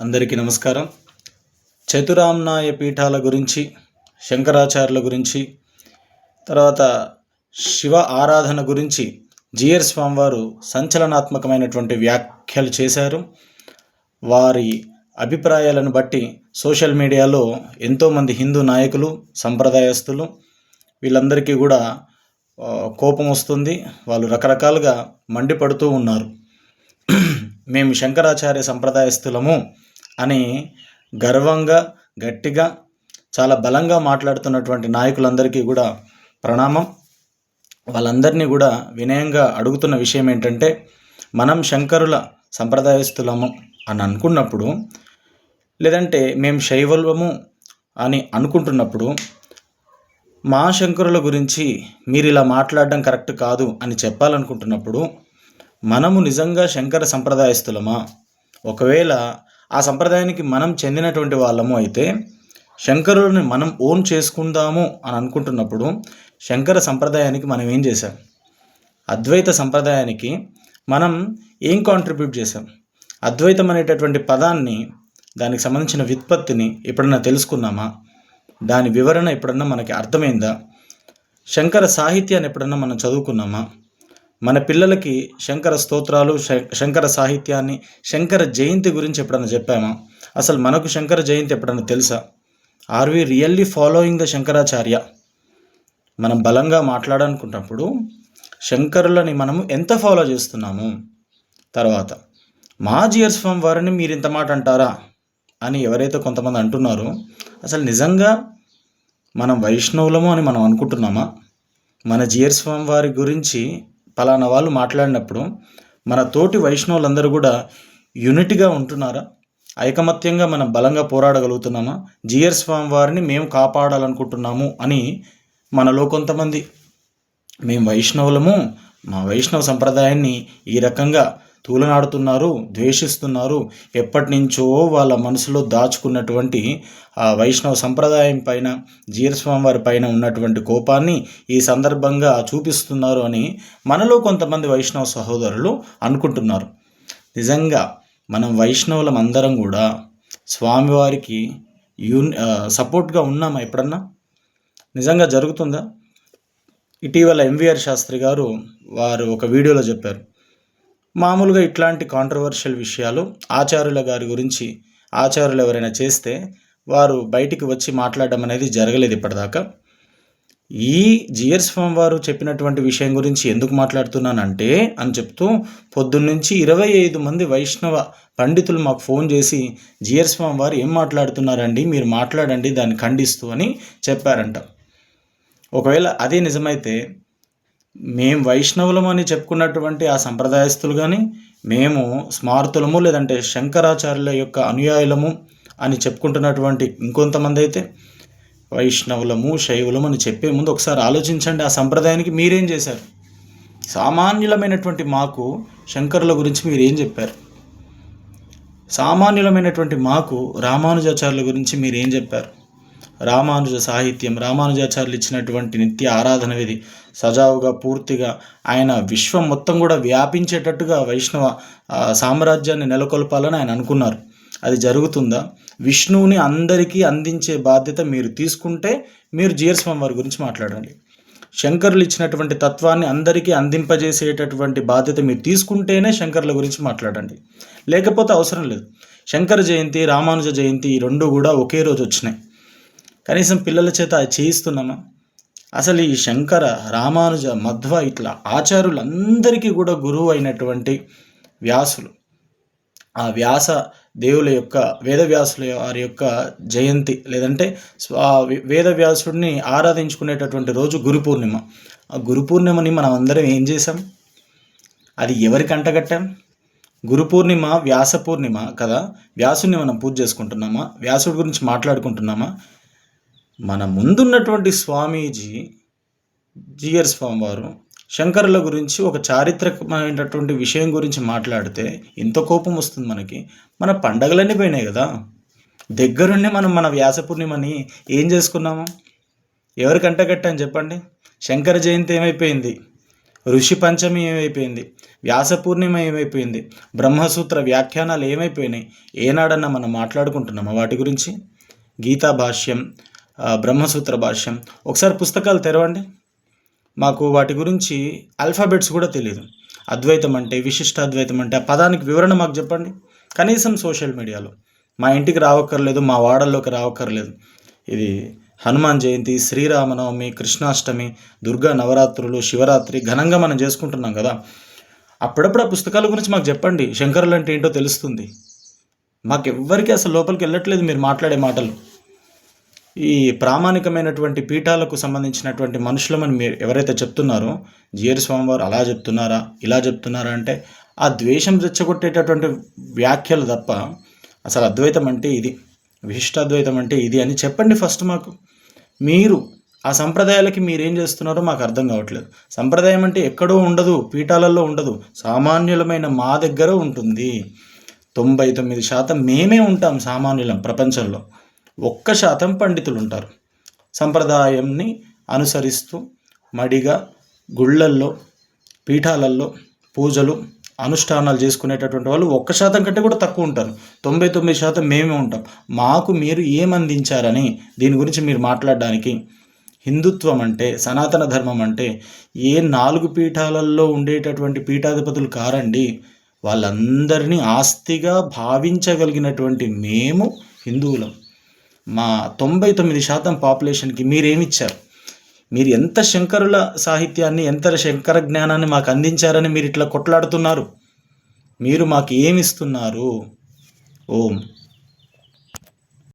అందరికీ నమస్కారం. చతురామ్నాయ పీఠాల గురించి శంకరాచార్యుల గురించి తర్వాత శివ ఆరాధన గురించి జిఆర్ స్వామివారు సంచలనాత్మకమైనటువంటి వ్యాఖ్యలు చేశారు. వారి అభిప్రాయాలను బట్టి సోషల్ మీడియాలో ఎంతోమంది హిందూ నాయకులు సంప్రదాయస్తులు వీళ్ళందరికీ కూడా కోపం వస్తుంది. వాళ్ళు రకరకాలుగా మండిపడుతూ ఉన్నారు. మేము శంకరాచార్య సంప్రదాయస్తులము అని గర్వంగా గట్టిగా చాలా బలంగా మాట్లాడుతున్నటువంటి నాయకులందరికీ కూడా ప్రణామం. వాళ్ళందరినీ కూడా వినయంగా అడుగుతున్న విషయం ఏంటంటే మనం శంకరుల సంప్రదాయస్తులము అని అనుకున్నప్పుడు లేదంటే మేము శైవల్వము అని అనుకుంటున్నప్పుడు మా శంకరుల గురించి మీరు ఇలా మాట్లాడడం కరెక్ట్ కాదు అని చెప్పాలనుకుంటున్నప్పుడు మనము నిజంగా శంకర సంప్రదాయస్తులమా? ఒకవేళ ఆ సంప్రదాయానికి మనం చెందినటువంటి వాళ్ళము అయితే శంకరులని మనం ఓన్ చేసుకుందాము అని అనుకుంటున్నప్పుడు శంకర సంప్రదాయానికి మనం ఏం చేశాం? అద్వైత సంప్రదాయానికి మనం ఏం కాంట్రిబ్యూట్ చేశాం? అద్వైతం అనేటటువంటి పదాన్ని దానికి సంబంధించిన వ్యుత్పత్తిని ఎప్పుడన్నా తెలుసుకున్నామా? దాని వివరణ ఎప్పుడన్నా మనకి అర్థమైందా? శంకర సాహిత్యాన్ని ఎప్పుడన్నా మనం చదువుకున్నామా? మన పిల్లలకి శంకర స్తోత్రాలు శంకర సాహిత్యాన్ని శంకర జయంతి గురించి ఎప్పుడన్నా చెప్పామా? అసలు మనకు శంకర జయంతి ఎప్పుడన్నా తెలుసా? Are we really following the Shankaracharya? మనం బలంగా మాట్లాడాలనుకున్నప్పుడు శంకరులని మనము ఎంత ఫాలో చేస్తున్నాము? తర్వాత మా జియర్స్ ఫామ్ వారిని మీరు ఇంత మాట అంటారా? అని ఎవరైతే కొంతమంది అంటున్నారో అసలు నిజంగా మనం వైష్ణవులము అని మనం అనుకుంటున్నామా? మన జియర్స్ ఫామ్ వారి గురించి ఫలానా వాళ్ళు మాట్లాడినప్పుడు మన తోటి వైష్ణవులందరూ కూడా యూనిట్గా ఉంటున్నారా? ఐకమత్యంగా మనం బలంగా పోరాడగలుగుతున్నామా? జియర్ స్వామి వారిని మేము కాపాడాలనుకుంటున్నాము అని మనలో కొంతమంది. మేము వైష్ణవులము మా వైష్ణవ సంప్రదాయాన్ని ఈ రకంగా తూలనాడుతున్నారు ద్వేషిస్తున్నారు. ఎప్పటి నుంచో వాళ్ళ మనసులో దాచుకున్నటువంటి ఆ వైష్ణవ సంప్రదాయం పైన జీరస్వామి వారి పైన ఉన్నటువంటి కోపాన్ని ఈ సందర్భంగా చూపిస్తున్నారు అని మనలో కొంతమంది వైష్ణవ సహోదరులు అనుకుంటున్నారు. నిజంగా మనం వైష్ణవులం అందరం కూడా స్వామివారికి యూన్ సపోర్ట్గా ఉన్నామా ఎప్పుడన్నా? నిజంగా జరుగుతుందా? ఇటీవల ఎంవీఆర్ శాస్త్రి గారు వారు ఒక వీడియోలో చెప్పారు. మామూలుగా ఇట్లాంటి కాంట్రవర్షియల్ విషయాలు ఆచార్యుల గారి గురించి ఆచార్యులు ఎవరైనా చేస్తే వారు బయటికి వచ్చి మాట్లాడడం అనేది జరగలేదు ఇప్పటిదాకా. ఈ జిఎస్ స్వామి వారు చెప్పినటువంటి విషయం గురించి ఎందుకు మాట్లాడుతున్నానంటే అని చెప్తూ పొద్దున్నుంచి ఇరవై ఐదు మంది వైష్ణవ పండితులు మాకు ఫోన్ చేసి జిఎస్ స్వామి వారు ఏం మాట్లాడుతున్నారండి? మీరు మాట్లాడండి దాన్ని ఖండిస్తూ అని చెప్పారంట. ఒకవేళ అదే నిజమైతే మేం వైష్ణవులం అని చెప్పుకున్నటువంటి ఆ సంప్రదాయస్తులు కానీ మేము స్మార్తులము లేదంటే శంకరాచార్యుల యొక్క అనుయాయులము అని చెప్పుకుంటున్నటువంటి ఇంకొంతమంది అయితే వైష్ణవులము శైవులము అని చెప్పే ముందు ఒకసారి ఆలోచించండి ఆ సంప్రదాయానికి మీరేం చేశారు? సామాన్యులమైనటువంటి మాకు శంకరుల గురించి మీరేం చెప్పారు? సామాన్యులమైనటువంటి మాకు రామానుజాచార్యుల గురించి మీరేం చెప్పారు? రామానుజ సాహిత్యం రామానుజాచార్యులు ఇచ్చినటువంటి నిత్య ఆరాధన విధి సజావుగా పూర్తిగా ఆయన విశ్వం మొత్తం కూడా వ్యాపించేటట్టుగా వైష్ణవ సామ్రాజ్యాన్ని నెలకొల్పాలని ఆయన అనుకున్నారు. అది జరుగుతుందా? విష్ణువుని అందరికీ అందించే బాధ్యత మీరు తీసుకుంటే మీరు జీఎస్వామి వారి గురించి మాట్లాడండి. శంకరులు ఇచ్చినటువంటి తత్వాన్ని అందరికీ అందింపజేసేటటువంటి బాధ్యత మీరు తీసుకుంటేనే శంకరుల గురించి మాట్లాడండి. లేకపోతే అవసరం లేదు. శంకర జయంతి రామానుజ జయంతి ఈ రెండు కూడా ఒకే రోజు వచ్చినాయి. కనీసం పిల్లల చేత అది చేయిస్తున్నామా? అసలు ఈ శంకర రామానుజ మధ్వ ఇట్లా ఆచార్యులందరికీ కూడా గురువు అయినటువంటి వ్యాసులు. ఆ వ్యాస దేవుల యొక్క వేదవ్యాసుల వారి యొక్క జయంతి లేదంటే వేదవ్యాసుడిని ఆరాధించుకునేటటువంటి రోజు గురు పూర్ణిమ. ఆ గురు పూర్ణిమని మనం అందరం ఏం చేసాం అది ఎవరికి అంటగట్టాం గురు పూర్ణిమ వ్యాస పూర్ణిమ కదా? వ్యాసుని మనం పూజ చేసుకుంటున్నామా? వ్యాసుడి గురించి మాట్లాడుకుంటున్నామా? మన ముందున్నటువంటి స్వామీజీ జిఆర్ స్వామి వారు శంకరుల గురించి ఒక చారిత్రకమైనటువంటి విషయం గురించి మాట్లాడితే ఎంత కోపం వస్తుంది మనకి. మన పండగలన్నీ పోయినాయి కదా. దగ్గరుండి మనం మన వ్యాస పూర్ణిమని ఏం చేసుకున్నాము? ఎవరికి అంటగట్టని చెప్పండి? శంకర జయంతి ఏమైపోయింది? ఋషి పంచమి ఏమైపోయింది? వ్యాస పూర్ణిమ ఏమైపోయింది? బ్రహ్మసూత్ర వ్యాఖ్యానాలు ఏమైపోయినాయి? ఏనాడన్నా మనం మాట్లాడుకుంటున్నామా వాటి గురించి? గీతా భాష్యం బ్రహ్మసూత్ర భాష్యం. ఒకసారి పుస్తకాలు తెరవండి. మాకు వాటి గురించి ఆల్ఫాబెట్స్ కూడా తెలియదు అద్వైతం అంటే విశిష్ట అద్వైతం అంటే ఆ పదానికి వివరణ మాకు చెప్పండి. కనీసం సోషల్ మీడియాలో. మా ఇంటికి రావక్కర్లేదు మా వాడల్లోకి రావక్కర్లేదు. ఇది హనుమాన్ జయంతి శ్రీరామనవమి కృష్ణాష్టమి దుర్గా నవరాత్రులు శివరాత్రి ఘనంగా మనం చేసుకుంటున్నాం కదా. అప్పుడప్పుడు ఆ పుస్తకాల గురించి మాకు చెప్పండి. శంకరులు అంటే ఏంటో తెలుస్తుంది. మాకు అసలు లోపలికి వెళ్ళట్లేదు మీరు మాట్లాడే మాటలు. ఈ ప్రామాణికమైనటువంటి పీఠాలకు సంబంధించినటువంటి మనుషులమని మీరు ఎవరైతే చెప్తున్నారో జిఆర్ స్వామివారు అలా చెప్తున్నారా ఇలా చెప్తున్నారా అంటే ఆ ద్వేషం రెచ్చగొట్టేటటువంటి వ్యాఖ్యలు తప్ప అసలు అద్వైతం అంటే ఇది విశిష్టాద్వైతం అంటే ఇది అని చెప్పండి ఫస్ట్ మాకు. మీరు ఆ సంప్రదాయాలకి మీరేం చేస్తున్నారో మాకు అర్థం కావట్లేదు. సంప్రదాయం అంటే ఎక్కడో ఉండదు పీఠాలలో ఉండదు సామాన్యులమైన మా దగ్గర ఉంటుంది. తొంభై తొమ్మిది శాతం మేమే ఉంటాం సామాన్యులం ప్రపంచంలో. ఒక్క శాతం పండితులు ఉంటారు సంప్రదాయంని అనుసరిస్తూ మడిగా గుళ్ళల్లో పీఠాలల్లో పూజలు అనుష్ఠానాలు చేసుకునేటటువంటి వాళ్ళు ఒక్క శాతం కంటే కూడా తక్కువ ఉంటారు. తొంభై తొమ్మిది శాతం మేమే ఉంటాం. మాకు మీరు ఏమందించారని దీని గురించి మీరు మాట్లాడడానికి హిందుత్వం అంటే సనాతన ధర్మం అంటే ఏ నాలుగు పీఠాలలో ఉండేటటువంటి పీఠాధిపతులు కారండి వాళ్ళందరినీ ఆస్తిగా భావించగలిగినటువంటి మేము హిందువులం. మా తొంభై తొమ్మిది శాతం పాపులేషన్కి మీరేమిచ్చారు? మీరు ఎంత శంకరుల సాహిత్యాన్ని ఎంత శంకర జ్ఞానాన్ని మాకు అందించారని మీరు ఇట్లా కొట్లాడుతున్నారు? మీరు మాకు ఏమిస్తున్నారు? ఓం.